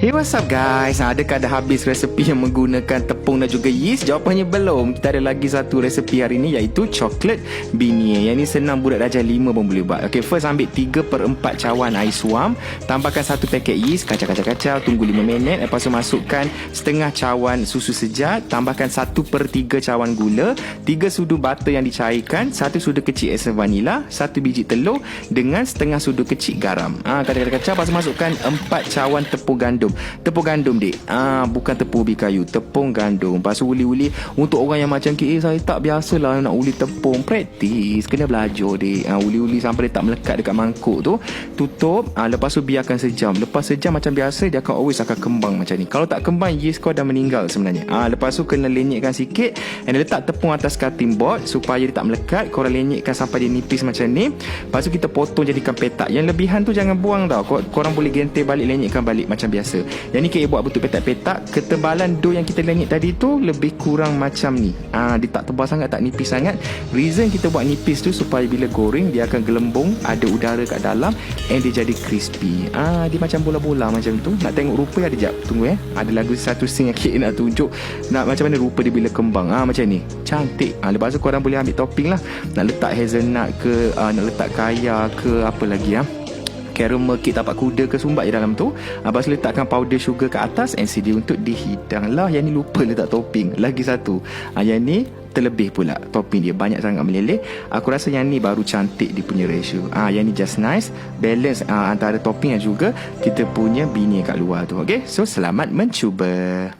Hey what's up guys? Ha, Adakah dah habis resepi yang menggunakan tepung dan juga yeast Jawapannya belum. Kita ada lagi satu resepi hari ni Iaitu coklat binie Yang ni senang budak darjah 5 pun boleh buat. Okay first ambil 3 per 4 cawan air suam. Tambahkan satu paket yeast Kacau-kacau-kacau Tunggu 5 minit. Lepas tu masukkan setengah cawan susu sejat. Tambahkan 1 per 3 cawan gula. 3 sudu butter yang dicairkan. 1 sudu kecil esen vanila. 1 biji telur Dengan setengah sudu kecil garam. Ha, Kacau-kacau Lepas tu masukkan 4 cawan tepung gandum. Tepung gandum dik. Ah, Bukan tepung ubi kayu. Tepung gandum Lepas tu uli-uli Untuk orang yang macam Eh saya tak biasa lah Nak uli tepung. Praktis Kena belajar dik ah, Uli-uli sampai dia tak melekat Dekat mangkuk tu Tutup. Ah, Lepas tu biarkan sejam. Lepas sejam macam biasa Dia akan always akan kembang macam ni. Kalau tak kembang Yeast kau dah meninggal sebenarnya. Ah, Lepas tu kena lenyekkan sikit And letak tepung atas cutting board Supaya dia tak melekat. Korang lenyekkan sampai dia nipis macam ni. Lepas tu kita potong jadikan petak. Yang lebihan tu jangan buang tau. Korang boleh gentir balik Lenyekkan balik macam biasa. Yang ni kita buat bentuk petak-petak. Ketebalan dough yang kita lenyit tadi tu lebih kurang macam ni. Ah dia tak tebal sangat tak nipis sangat. Reason kita buat nipis tu supaya bila goreng dia akan gelembung ada udara kat dalam and dia jadi crispy. Ah dia macam bola-bola macam tu. Nak tengok rupa ada jap tunggu eh. Ada lagu satu scene yang kita nak tunjuk. Nak macam mana rupa dia bila kembang. Ah macam ni. Cantik. Ah lepas tu korang boleh ambil topping lah. Nak letak hazelnut ke ah, nak letak kaya ke apa lagi ah caramel kek tapak kuda ke sumbat je dalam tu Lepas letakkan powder sugar ke atas And sedia untuk dihidang lah Yang ni lupa letak topping. Lagi satu ha, Yang ni terlebih pula topping dia. Banyak sangat meleleh. Aku rasa yang ni baru cantik dia punya ratio. Ah yang ni just nice. Balance ah, antara topping dan juga kita punya bini kat luar tu. Okey so selamat mencuba